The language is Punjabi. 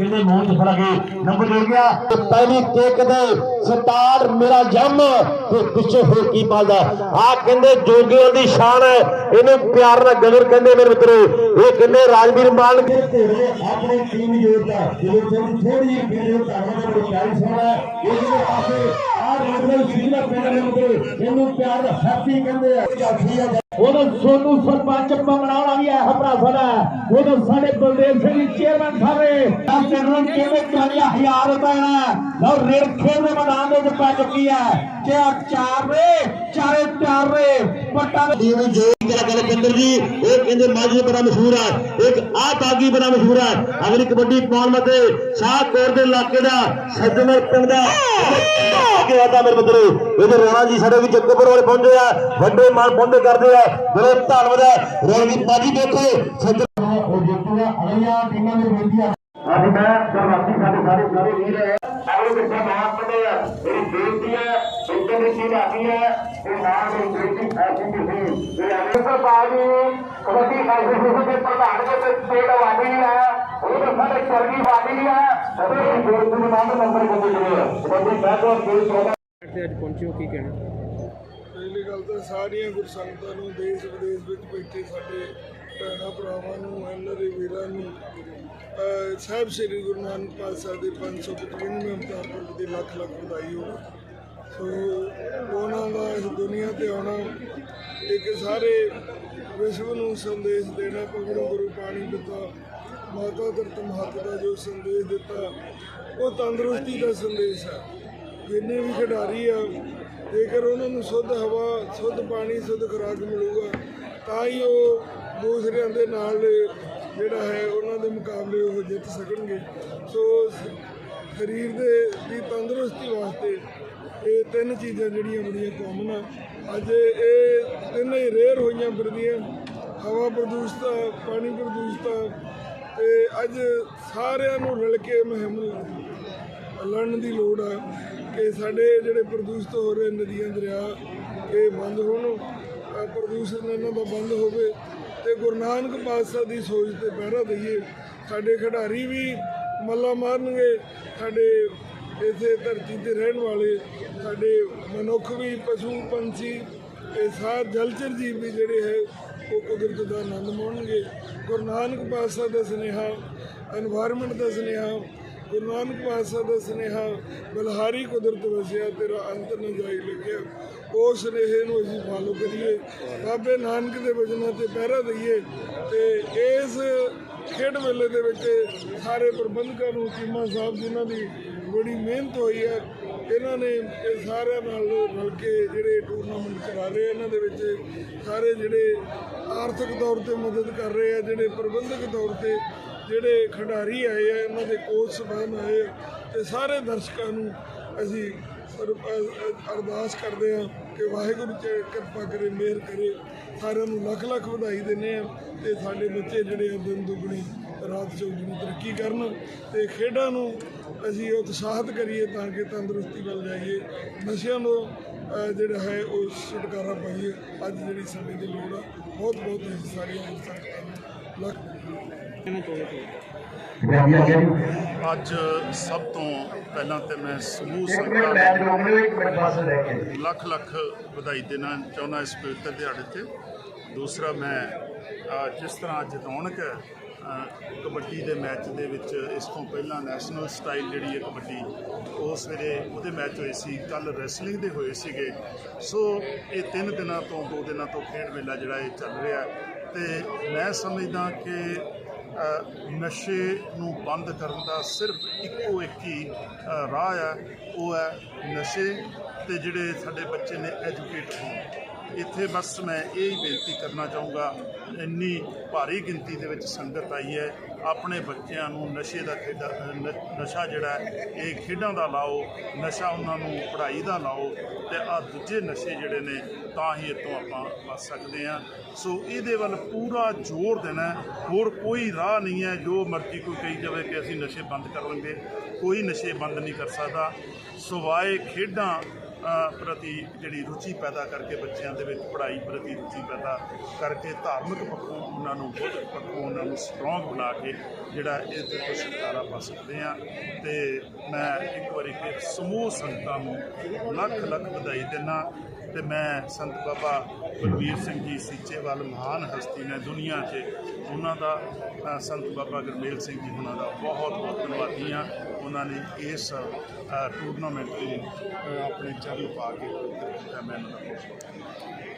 ਕਹਿੰਦੇ ਮੂੰਹ ਚ ਫੜਾ ਕੇ ਨੰਬਰ ਦੇ ਗਿਆ। ਤੇ ਪਹਿਲੀ ਕਿੱਕ ਦੇ ਸਟਾਰ ਮੇਰਾ ਜੰਮ ਤੇ ਪਿੱਛੇ ਹੋਰ ਕੀ ਪਾਲਦਾ। ਆ ਕਹਿੰਦੇ ਜੋਗੀਆਂ ਦੀ ਸ਼ਾਨ ਹੈ। ਇਹਨੂੰ ਪਿਆਰ ਨਾਲ ਗਦਰ ਕਹਿੰਦੇ ਮੇਰੇ ਮਿੱਤਰੋ। ਇਹ ਕਹਿੰਦੇ ਰਾਜਵੀਰ ਮਾਨ ਦੇ ਆਪਣੀ ਟੀਮ ਜੋੜਦਾ ਜਦੋਂ ਥੋੜੀ ਥੋੜੀ ਜਿਹੀ ਵੀਡੀਓ ਤੁਹਾਨੂੰ ਦੇ ਪਿਆਰੀ ਸੋਣਾ ਇਹਦੇ ਪਾਸੇ ਆ ਰੋਡਲ ਸਿੱਧਾ ਪਿੰਡ ਦੇ ਮਿੱਤਰੋ ਇਹਨੂੰ ਪਿਆਰ ਹੈਪੀ ਕਹਿੰਦੇ ਆ। ਜਾਫੀ ਆ ਉਦੋਂ ਸੋਨੂ ਸਰਪੰਚ ਮੰਗਣਾਉਣਾ ਵੀ ਹੈ ਭਰਾ ਸਾਡਾ। ਉਦੋਂ ਸਾਡੇ ਬਲਦੇਵ ਸਿੰਘ ਜੀ ਚੇਅਰਮੈਨ ਸਾਰੇ। ਆ ਚੰਨਨ ਕਿਵੇਂ 40000 ਰੁਪਏ ਲਓ ਰੇਡ ਖੇਡ ਦੇ ਮੈਦਾਨ ਦੇ ਵਿੱਚ ਪੈ ਚੁੱਕੀ ਹੈ। ਚਾਰ ਚਾਰ ਰੇ ਚਾਰੇ ਚਾਰ ਰੇ ਪੱਟਾ ਟੀਮ ਜੋ ਕਰਾ ਕਰ ਕੰਦਰ ਜੀ ਇਹ ਕਹਿੰਦੇ ਮਾਝੀ ਬੜਾ ਮਸ਼ਹੂਰ ਹੈ ਇੱਕ ਆ ਬਾਗੀ ਬੜਾ ਮਸ਼ਹੂਰ ਹੈ ਅਗਲੀ ਕਬੱਡੀ ਪਾਉਣ ਮਤੇ ਸ਼ਾਹਕੋਟ ਦੇ ਇਲਾਕੇ ਦਾ ਸੱਜਣਰ ਪਿੰਡ ਦਾ। ਅੱਗੇ ਆਦਾ ਮੇਰੇ ਮਿੱਤਰੋ ਇਹਦੇ ਰਾਣਾ ਜੀ ਸਾਡੇ ਵੀ ਜੱਗੋਪੁਰ ਵਾਲੇ ਪਹੁੰਚੇ ਆ। ਵੱਡੇ ਮਾਨ ਪਹੁੰਚੇ ਕਰਦੇ ਆ। ਬੜੇ ਧੰਨਵਾਦ ਹੈ। ਰਣਜੀਤ ਬਾਜੀ ਦੇਖੋ। ਸੱਜਣ ਉਹ ਜਿੱਤੂਗਾ ਅਗਲੀਆਂ ਟੀਮਾਂ ਦੇ ਬੇਨਤੀ ਅੱਜ ਮੈਂ ਸਰਵਾਤੀ ਸਾਡੇ ਸਾਰੇ ਸਾਰੇ ਵੀਰ ਹੈ। ਅਗਲੇ ਪਿੱਛੇ ਮਾਨ ਪੜੇ ਆ ਮੇਰੀ ਬੇਨਤੀ ਹੈ ਇੱਧਰ ਦੀ ਟੀਮ ਆਦੀ ਹੈ। ਇਹ ਨਾਮ ਦੀ ਬੇਨਤੀ ਐਸੀ ਦੀ ਸੀ ਇਹ ਅਗਲੇ ਸਰਕਾਰ ਦੀ ਕਬੱਡੀ ਐਸੋਸੀਏਸ਼ਨ ਦੇ ਪ੍ਰਧਾਨ ਦੇ ਸਟੇਟ ਵਾਦੀ ਹੈ। ਉਹ ਤਾਂ ਸਾਡੇ ਚਰਗੀ ਵਾਦੀ ਹੈ। ਅਤੇ ਇਹ ਬੇਨਤੀ ਦੇ ਨਾਮ ਨੰਬਰ ਕੋਲ ਜਿਹੜੇ ਆ। ਕਬੱਡੀ ਬੈਕਵਰਡ ਬੇਸ ਤੇ ਅੱਜ ਪਹੁੰਚੇ ਹੋ ਕੀ ਕਹਿਣਾ? ਪਹਿਲੀ ਗੱਲ ਤਾਂ ਸਾਰੀਆਂ ਗੁਰਸੰਗਤਾਂ ਨੂੰ ਦੇਸ਼ ਵਿਦੇਸ਼ ਵਿੱਚ ਬੈਠੇ ਸਾਡੇ ਭੈਣਾਂ ਭਰਾਵਾਂ ਨੂੰ ਐਨਆਰਏ ਵੀਰਾਂ ਨੂੰ ਸਾਹਿਬ ਸ੍ਰੀ ਗੁਰੂ ਨਾਨਕ ਪਾਤਸ਼ਾਹ ਦੇ 555ਵੇਂ ਅਵਤਾਰ ਪੁਰਬ ਦੀ ਲੱਖ ਲੱਖ ਵਧਾਈ ਹੋਵੇ। ਸੋ ਉਹਨਾਂ ਦਾ ਇਸ ਦੁਨੀਆ ਤੇ ਆਉਣਾ ਇੱਕ ਸਾਰੇ ਵਿਸ਼ਵ ਨੂੰ ਸੰਦੇਸ਼ ਦੇਣਾ ਪਵਿੱਤਰ ਗੁਰੂ ਪਾਣੀ ਦਿੱਤਾ, ਮਾਤਾ ਧਰਤ ਮਹੱਤ ਦਾ ਜੋ ਸੰਦੇਸ਼ ਦਿੱਤਾ, ਉਹ ਤੰਦਰੁਸਤੀ ਦਾ ਸੰਦੇਸ਼ ਹੈ। ਜਿੰਨੇ ਵੀ ਖਿਡਾਰੀ ਆ ਜੇਕਰ ਉਹਨਾਂ ਨੂੰ ਸ਼ੁੱਧ ਹਵਾ ਸ਼ੁੱਧ ਪਾਣੀ ਸ਼ੁੱਧ ਖੁਰਾਕ ਮਿਲੂਗਾ ਤਾਂ ਹੀ ਉਹ ਦੂਸਰਿਆਂ ਦੇ ਨਾਲ ਜਿਹੜਾ ਹੈ ਉਹਨਾਂ ਦੇ ਮੁਕਾਬਲੇ ਉਹ ਜਿੱਤ ਸਕਣਗੇ। ਸੋ ਸ- ਸਰੀਰ ਦੇ ਦੀ ਤੰਦਰੁਸਤੀ ਵਾਸਤੇ ਇਹ ਤਿੰਨ ਚੀਜ਼ਾਂ ਜਿਹੜੀਆਂ ਬੜੀਆਂ ਕਾਮਨ ਆ। ਅੱਜ ਇਹ ਤਿੰਨ ਹੀ ਰੇਅਰ ਹੋਈਆਂ ਫਿਰਦੀਆਂ। ਹਵਾ ਪ੍ਰਦੂਸ਼ਿਤ ਆ, ਪਾਣੀ ਪ੍ਰਦੂਸ਼ਿਤ ਆ ਤੇ ਅੱਜ ਸਾਰਿਆਂ ਨੂੰ ਰਲ ਕੇ ਮੁਹਿੰਮ ਲੜਨ ਦੀ ਲੋੜ ਆ। ਕਿ ਸਾਡੇ ਜਿਹੜੇ ਪ੍ਰਦੂਸ਼ਿਤ ਹੋ ਰਹੇ ਨਦੀਆਂ, ਦਰਿਆ, ਇਹ ਬੰਦ ਹੋਣ। ਪ੍ਰਦੂਸ਼ਣ ਇਹਨਾਂ ਦਾ ਬੰਦ ਹੋਵੇ ਤੇ ਗੁਰੂ ਨਾਨਕ ਪਾਤਸ਼ਾਹ ਦੀ ਸੋਚ ਤੇ ਪਹਿਰਾ ਦਈਏ। ਸਾਡੇ ਖਿਡਾਰੀ ਵੀ ਮੱਲਾ ਮਾਰਨਗੇ। ਸਾਡੇ ਇਸੇ ਧਰਤੀ ਤੇ ਰਹਿਣ ਵਾਲੇ, ਸਾਡੇ ਮਨੁੱਖ ਵੀ, ਪਸ਼ੂ, ਪੰਛੀ ਇਹ ਸਾਰ ਜਲਚਰ ਜੀਵ ਵੀ ਜਿਹੜੇ ਹੈ, ਉਹ ਕੁਦਰਤ ਦਾ ਆਨੰਦ ਮਾਣਨਗੇ। ਗੁਰੂ ਨਾਨਕ ਪਾਤਸ਼ਾਹ ਦਾ ਸੁਨੇਹਾ এনवायरमेंट ਦਾ ਸੁਨੇਹਾ ਗੁਰੂ ਨਾਨਕ ਪਾਤਸ਼ਾਹ ਦਾ ਸੁਨੇਹਾ ਬਲਹਾਰੀ ਕੁਦਰਤ ਵਸਿਆ, ਤੇਰਾ ਅੰਤ ਨ ਜਾਈ ਲੱਗਿਆ। ਉਸ ਸੁਨੇਹੇ ਨੂੰ ਅਸੀਂ ਫਾਲੋ ਕਰੀਏ। ਬਾਬੇ ਨਾਨਕ ਦੇ ਵਜਨਾਂ ਤੇ ਪਹਿਰਾ ਦਈਏ ਤੇ ਇਸ ਖੇਡ ਮੇਲੇ ਦੇ ਵਿੱਚ ਸਾਰੇ ਪ੍ਰਬੰਧਕਾਂ ਨੂੰ, ਚੀਮਾ ਸਾਹਿਬ ਜਿਨ੍ਹਾਂ ਦੀ ਬੜੀ ਮਿਹਨਤ ਹੋਈ ਹੈ, ਇਹਨਾਂ ਨੇ ਇਹ ਸਾਰਿਆਂ ਨਾਲ ਰਲ ਕੇ ਜਿਹੜੇ ਟੂਰਨਾਮੈਂਟ ਕਰਾ ਰਹੇ ਇਹਨਾਂ ਦੇ ਵਿੱਚ ਸਾਰੇ ਜਿਹੜੇ ਆਰਥਿਕ ਤੌਰ ਤੇ ਮਦਦ ਕਰ ਰਹੇ ਆ, ਜਿਹੜੇ ਪ੍ਰਬੰਧਕ ਤੌਰ ਤੇ ਜਿਹੜੇ ਖਿਡਾਰੀ ਆਏ ਆ ਉਹਨਾਂ ਦੇ ਕੋਚ ਸਬਾਨ ਆਏ ਆ, ਤੇ ਸਾਰੇ ਦਰਸ਼ਕਾਂ ਨੂੰ ਅਸੀਂ ਅਰਦਾਸ ਕਰਦੇ ਆ ਕਿ ਵਾਹਿਗੁਰੂ ਜੀ ਕਿਰਪਾ ਕਰੇ, ਮਿਹਰ ਕਰੇ, ਸਾਰਿਆਂ ਨੂੰ ਲੱਖ ਲੱਖ ਵਧਾਈ ਦਿੰਦੇ ਆ ਤੇ ਸਾਡੇ ਬੱਚੇ ਜਿਹੜੇ ਆ, ਦਿਨ ਦੁਗਣੀ, ਰਾਤ ਚੌਗੁਣੀ ਤਰੱਕੀ ਕਰਨ ਤੇ ਖੇਡਾਂ ਨੂੰ ਅਸੀਂ ਉਤਸ਼ਾਹਿਤ ਕਰੀਏ ਤਾਂ ਕਿ ਤੰਦਰੁਸਤੀ ਵੱਲ ਜਾਈਏ। ਨਸ਼ਿਆਂ ਨੂੰ ਜਿਹੜਾ ਹੈ ਉਹ ਛੁਟਕਾਰਾ ਪਾਈਏ। ਅੱਜ ਜਿਹੜੀ ਸਮੇਂ ਦੀ ਲੋੜ ਆ ਬਹੁਤ ਬਹੁਤ ਸਾਰੀਆਂ ਲੱਖ ਅੱਜ ਸਭ ਤੋਂ ਪਹਿਲਾਂ ਤੇ ਮੈਂ ਸਮੂਹ ਸੰਗਤਾਂ ਨੂੰ ਲੱਖ ਲੱਖ ਵਧਾਈ ਦੇਣਾ ਚਾਹੁੰਦਾ ਇਸ ਪਵਿੱਤਰ ਦਿਹਾੜੇ ਤੇ। ਦੂਸਰਾ ਮੈਂ ਜਿਸ ਤਰ੍ਹਾਂ ਅੱਜ ਰੌਣਕ ਹੈ ਕਬੱਡੀ ਦੇ ਮੈਚ ਦੇ ਵਿੱਚ ਇਸ ਤੋਂ ਪਹਿਲਾਂ ਨੈਸ਼ਨਲ ਸਟਾਈਲ ਜਿਹੜੀ ਹੈ ਕਬੱਡੀ, ਉਹ ਸਵੇਰੇ ਉਹਦੇ ਮੈਚ ਹੋਏ ਸੀ ਕੱਲ ਰੈਸਲਿੰਗ ਦੇ ਹੋਏ ਸੀਗੇ। ਸੋ ਇਹ ਤਿੰਨ ਦਿਨਾਂ ਤੋਂ ਦੋ ਦਿਨਾਂ ਤੋਂ ਖੇਡ ਮੇਲਾ ਜਿਹੜਾ ਇਹ ਚੱਲ ਰਿਹਾ ਤੇ ਮੈਂ ਸਮਝਦਾ ਕਿ ਨਸ਼ੇ ਨੂੰ ਬੰਦ ਕਰਨ ਦਾ ਸਿਰਫ ਇੱਕੋ ਇੱਕ ਹੀ ਰਾਹ ਹੈ, ਉਹ ਹੈ ਨਸ਼ੇ ਤੇ ਜਿਹੜੇ ਸਾਡੇ ਬੱਚੇ ਨੇ ਐਜੂਕੇਟ ਹੋਣ। ਇੱਥੇ ਬਸ ਮੈਂ ਇਹ ਹੀ ਬੇਨਤੀ ਕਰਨਾ ਚਾਹੂੰਗਾ, ਇੰਨੀ ਭਾਰੀ ਗਿਣਤੀ ਦੇ ਵਿੱਚ ਸੰਗਤ ਆਈ ਹੈ। ਆਪਣੇ ਬੱਚਿਆਂ ਨੂੰ ਨਸ਼ੇ ਦਾ ਖੇਡਾ, ਨ- ਨਸ਼ਾ ਜਿਹੜਾ ਇਹ ਖੇਡਾਂ ਦਾ ਲਾਓ, ਨਸ਼ਾ ਉਹਨਾਂ ਨੂੰ ਪੜ੍ਹਾਈ ਦਾ ਲਾਓ ਤੇ ਆ ਦੂਜੇ ਨਸ਼ੇ ਜਿਹੜੇ ਨੇ, ਤਾਂ ਹੀ ਇਤੋਂ ਆਪਾਂ ਬਚ ਸਕਦੇ ਹਾਂ। ਸੋ ਇਹਦੇ ਵੱਲ ਪੂਰਾ ਜ਼ੋਰ ਦੇਣਾ ਹੋਰ ਕੋਈ ਰਾਹ ਨਹੀਂ ਹੈ। ਜੋ ਮਰਜ਼ੀ ਕੋਈ ਕਹੀ ਜਾਵੇ ਕਿ ਅਸੀਂ ਨਸ਼ੇ ਬੰਦ ਕਰ ਲਵਾਂਗੇ ਕੋਈ ਨਸ਼ੇ ਬੰਦ ਨਹੀਂ ਕਰ ਸਕਦਾ। ਸਵਾਏ ਖੇਡਾਂ ਪ੍ਰਤੀ ਜਿਹੜੀ ਰੁਚੀ ਪੈਦਾ ਕਰਕੇ ਬੱਚਿਆਂ ਦੇ ਵਿੱਚ ਪੜ੍ਹਾਈ ਪ੍ਰਤੀ ਰੁਚੀ ਪੈਦਾ ਕਰਕੇ ਧਾਰਮਿਕ ਪੱਖੋਂ ਉਹਨਾਂ ਨੂੰ ਬੌਧਿਕ ਪੱਖੋਂ ਉਹਨਾਂ ਨੂੰ ਸਟਰੋਂਗ ਬਣਾ ਕੇ ਜਿਹੜਾ ਇਹ ਤੇ ਤੋਂ ਛੁਟਕਾਰਾ ਪਾ ਸਕਦੇ ਆ ਤੇ ਮੈਂ ਇੱਕ ਵਾਰੀ ਫਿਰ ਸਮੂਹ ਸੰਗਤਾਂ ਨੂੰ ਲੱਖ ਲੱਖ ਵਧਾਈ ਦਿੰਦਾ। ਤੇ ਮੈਂ ਸੰਤ ਬਾਬਾ ਬਲਵੀਰ ਸਿੰਘ ਜੀ ਸੀਚੇਵਾਲ ਮਹਾਨ ਹਸਤੀ ਨੇ ਦੁਨੀਆ 'ਚ ਉਹਨਾਂ ਦਾ ਸੰਤ ਬਾਬਾ ਗੁਰਮੇਲ ਸਿੰਘ ਜੀ ਉਹਨਾਂ ਦਾ ਬਹੁਤ ਬਹੁਤ ਧੰਨਵਾਦੀ ਹਾਂ। ਉਹਨਾਂ ਨੇ ਇਸ ਟੂਰਨਾਮੈਂਟ ਨੂੰ ਅ, ਆਪਣੇ ਚਰਨ ਪਾ ਕੇ ਮੈਂ ਉਹਨਾਂ ਦਾ